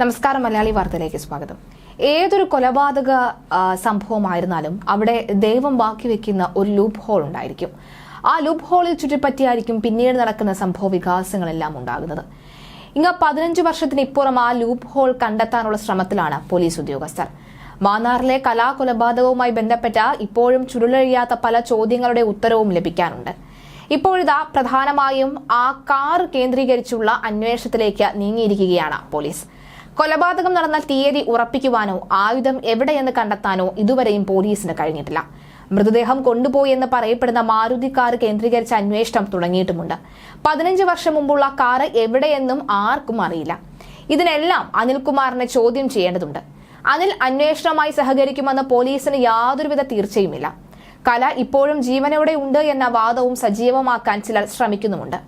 നമസ്കാരം മലയാളി വാർത്തയിലേക്ക് സ്വാഗതം. ഏതൊരു കൊലപാതക സംഭവമായിരുന്നാലും അവിടെ ദൈവം ബാക്കി വെക്കുന്ന ഒരു ലൂപ്പ് ഹോൾ ഉണ്ടായിരിക്കും. ആ ലൂപ്പ് ഹോളിൽ ചുറ്റിപ്പറ്റിയായിരിക്കും പിന്നീട് നടക്കുന്ന സംഭവ വികാസങ്ങളെല്ലാം ഉണ്ടാകുന്നത്. ഇങ്ങ പതിനഞ്ച് വർഷത്തിന് ഇപ്പുറം ആ ലൂപ്പ് ഹോൾ കണ്ടെത്താനുള്ള ശ്രമത്തിലാണ് പോലീസ് ഉദ്യോഗസ്ഥർ. മാന്നാറിലെ കലാകൊലപാതകവുമായി ബന്ധപ്പെട്ട ഇപ്പോഴും ചുരുളഴിയാത്ത പല ചോദ്യങ്ങളുടെ ഉത്തരവും ലഭിക്കാനുണ്ട്. ഇപ്പോഴിതാ പ്രധാനമായും ആ കാർ കേന്ദ്രീകരിച്ചുള്ള അന്വേഷണത്തിലേക്ക് നീങ്ങിയിരിക്കുകയാണ് പോലീസ്. കൊലപാതകം നടന്ന തീയതി ഉറപ്പിക്കുവാനോ ആയുധം എവിടെയെന്ന് കണ്ടെത്താനോ ഇതുവരെയും പോലീസിന് കഴിഞ്ഞിട്ടില്ല. മൃതദേഹം കൊണ്ടുപോയെന്ന് പറയപ്പെടുന്ന മാരുതി കാർ കേന്ദ്രീകരിച്ച അന്വേഷണം തുടങ്ങിയിട്ടുമുണ്ട്. പതിനഞ്ച് വർഷം മുമ്പുള്ള കാർ എവിടെയെന്നും ആർക്കും അറിയില്ല. ഇതിനെല്ലാം അനിൽകുമാറിനെ ചോദ്യം ചെയ്യേണ്ടതുണ്ട്. അനിൽ അന്വേഷണവുമായി സഹകരിക്കുമെന്ന് പോലീസിന് യാതൊരുവിധ തീർച്ചയുമില്ല. കല ഇപ്പോഴും ജീവനോടെ ഉണ്ട് എന്ന വാദവും സജീവമാക്കാൻ ചിലർ ശ്രമിക്കുന്നുമുണ്ട്.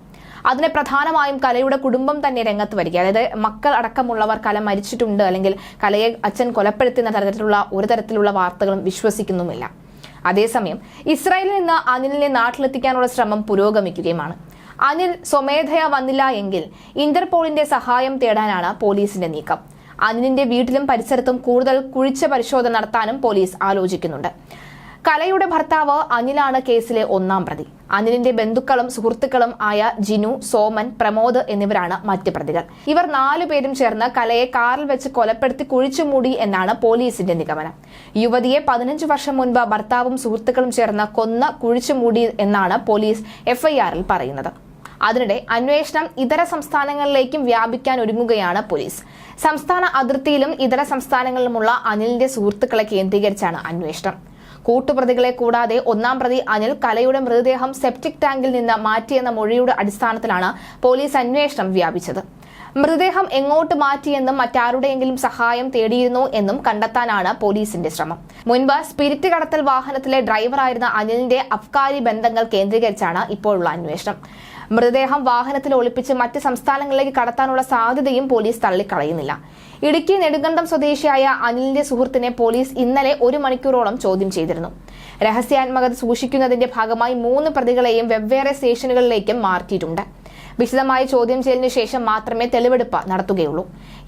അതിന് പ്രധാനമായും കലയുടെ കുടുംബം തന്നെ രംഗത്ത് വരിക അതായത് മക്കൾ അടക്കമുള്ളവർ കല മരിച്ചിട്ടുണ്ട് അല്ലെങ്കിൽ കലയെ അച്ഛൻ കൊലപ്പെടുത്തുന്ന തരത്തിലുള്ള ഒരു തരത്തിലുള്ള വാർത്തകളും വിശ്വസിക്കുന്നുമില്ല. അതേസമയം ഇസ്രായേലിൽ നിന്ന് അനിലിനെ നാട്ടിലെത്തിക്കാനുള്ള ശ്രമം പുരോഗമിക്കുകയുമാണ്. അനിൽ സ്വമേധയാ വന്നില്ല എങ്കിൽ ഇന്റർപോളിന്റെ സഹായം തേടാനാണ് പോലീസിന്റെ നീക്കം. അനിലിന്റെ വീട്ടിലും പരിസരത്തും കൂടുതൽ കുഴിച്ച പരിശോധന നടത്താനും പോലീസ് ആലോചിക്കുന്നുണ്ട്. കലയുടെ ഭർത്താവ് അനിലാണ് കേസിലെ ഒന്നാം പ്രതി. അനിലിന്റെ ബന്ധുക്കളും സുഹൃത്തുക്കളും ആയ ജിനു സോമൻ പ്രമോദ് എന്നിവരാണ് മറ്റ് പ്രതികൾ. ഇവർ നാലുപേരും ചേർന്ന് കലയെ കാറിൽ വെച്ച് കൊലപ്പെടുത്തി കുഴിച്ചു മൂടി എന്നാണ് പോലീസിന്റെ നിഗമനം. യുവതിയെ പതിനഞ്ച് വർഷം മുൻപ് ഭർത്താവും സുഹൃത്തുക്കളും ചേർന്ന് കൊന്ന കുഴിച്ചുമൂടി എന്നാണ് പോലീസ് എഫ്ഐആറിൽ പറയുന്നത്. അതിനിടെ അന്വേഷണം ഇതര സംസ്ഥാനങ്ങളിലേക്കും വ്യാപിക്കാൻ ഒരുങ്ങുകയാണ് പോലീസ്. സംസ്ഥാന അതിർത്തിയിലും ഇതര സംസ്ഥാനങ്ങളിലുമുള്ള അനിലിന്റെ സുഹൃത്തുക്കളെ കേന്ദ്രീകരിച്ചാണ് അന്വേഷണം. കൂട്ടുപ്രതികളെ കൂടാതെ ഒന്നാം പ്രതി അനിൽ കലയുടെ മൃതദേഹം സെപ്റ്റിക് ടാങ്കിൽ നിന്ന് മാറ്റിയെന്ന മൊഴിയുടെ അടിസ്ഥാനത്തിലാണ് പോലീസ് അന്വേഷണം വ്യാപിച്ചത്. മൃതദേഹം എങ്ങോട്ട് മാറ്റിയെന്നും മറ്റാരുടെയെങ്കിലും സഹായം തേടിയിരുന്നോ എന്നും കണ്ടെത്താനാണ് പോലീസിന്റെ ശ്രമം. മുൻപ് സ്പിരിറ്റ് കടത്തൽ വാഹനത്തിലെ ഡ്രൈവറായിരുന്ന അനിലിന്റെ അഫ്കാരി ബന്ധങ്ങൾ കേന്ദ്രീകരിച്ചാണ് ഇപ്പോഴുള്ള അന്വേഷണം. മൃതദേഹം വാഹനത്തിൽ ഒളിപ്പിച്ച് മറ്റ് സംസ്ഥാനങ്ങളിലേക്ക് കടത്താനുള്ള സാധ്യതയും പോലീസ് തള്ളിക്കളയുന്നില്ല. ഇടുക്കി നെടുങ്കണ്ടം സ്വദേശിയായ അനിലിന്റെ സുഹൃത്തിനെ പോലീസ് ഇന്നലെ ഒരു മണിക്കൂറോളം ചോദ്യം ചെയ്തിരുന്നു. രഹസ്യാത്മകത സൂക്ഷിക്കുന്നതിന്റെ ഭാഗമായി മൂന്ന് പ്രതികളെയും വെവ്വേറെ സ്റ്റേഷനുകളിലേക്കും മാറ്റിയിട്ടുണ്ട്. വിശദമായ ചോദ്യം ചെയ്യലിന് ശേഷം മാത്രമേ തെളിവെടുപ്പ് നടത്തുകയുള്ളൂ.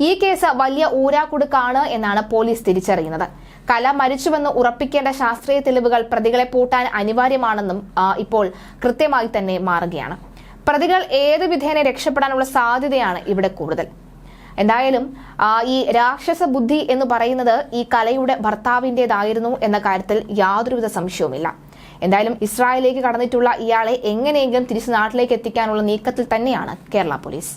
ഈ കേസ് വലിയ ഊരാക്കുടുക്കാണ് എന്നാണ് പോലീസ് തിരിച്ചറിയുന്നത്. കല മരിച്ചുവെന്ന് ഉറപ്പിക്കേണ്ട ശാസ്ത്രീയ തെളിവുകൾ പ്രതികളെ പൂട്ടാൻ അനിവാര്യമാണെന്നും ഇപ്പോൾ കൃത്യമായി തന്നെ മാറുകയാണ്. പ്രതികൾ ഏത് വിധേന രക്ഷപ്പെടാനുള്ള സാധ്യതയാണ് ഇവിടെ കൂടുതൽ. എന്തായാലും ഈ രാക്ഷസ ബുദ്ധി എന്ന് പറയുന്നത് ഈ കലയുടെ ഭർത്താവിന്റെതായിരുന്നു എന്ന കാര്യത്തിൽ യാതൊരുവിധ സംശയവുമില്ല. എന്തായാലും ഇസ്രായേലിലേക്ക് കടന്നിട്ടുള്ള ഇയാളെ എങ്ങനെയെങ്കിലും തിരിച്ചു നാട്ടിലേക്ക് എത്തിക്കാനുള്ള നീക്കത്തിൽ തന്നെയാണ് കേരള പോലീസ്.